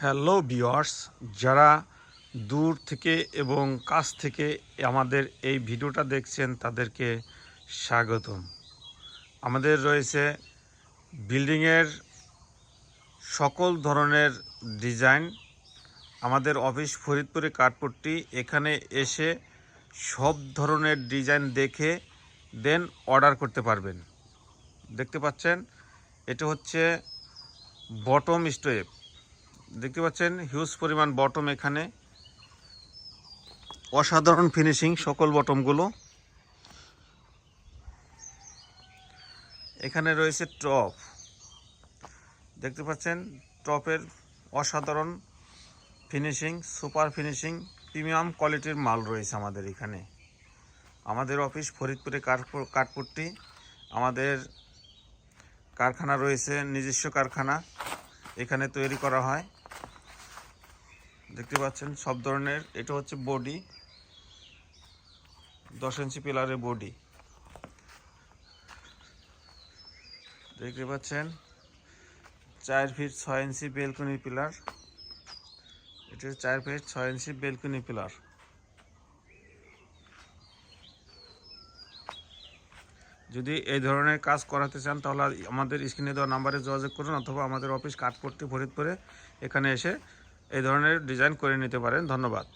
Hello viewers যারা দূর থেকে এবং কাছ থেকে আমাদের এই ভিডিওটা দেখছেন, তাদেরকে স্বাগতম। আমাদের রয়েছে বিল্ডিংয়ের সকল ধরনের ডিজাইন। আমাদের অফিস ফরিদপুরে কাঠপট্টি। এখানে এসে সব ধরনের ডিজাইন দেখে দেন অর্ডার করতে পারবেন। দেখতে পাচ্ছেন? এটা হচ্ছে বটম স্টোয়েপ দেখতে পাচ্ছেন হিউজ পরিমাণ বটম এখানে। অসাধারণ ফিনিশিং সকল বটমগুলো এখানে রয়েছে টপ দেখতে পাচ্ছেন টপের অসাধারণ ফিনিশিং সুপার ফিনিশিং প্রিমিয়াম কোয়ালিটির মাল রয়েছে আমাদের এখানে। আমাদের অফিস ফরিদপুরে কাঠ- কাঠপট্টি। আমাদের কারখানা রয়েছে, নিজস্ব কারখানা। এখানে তৈরি করা হয়। দেখতে পাচ্ছেন, সব ধরনের, এটা হচ্ছে বডি দশ ইঞ্চি পিলারের বডি দেখতে পাচ্ছেন, চার ফিট ছয় ইঞ্চি বেলকনি পিলার এটা চার ফিট ছয় ইঞ্চি বেলকনি পিলার যদি এই ধরনের কাজ করাতে চান, তাহলে আমাদের স্ক্রিনে দেওয়া নাম্বারে যোগাযোগ করুন, অথবা আমাদের অফিস কাঠপট্টি, ফরিদপুরে, এখানে এসে এই ধরনের ডিজাইন করে নিতে পারেন। ধন্যবাদ।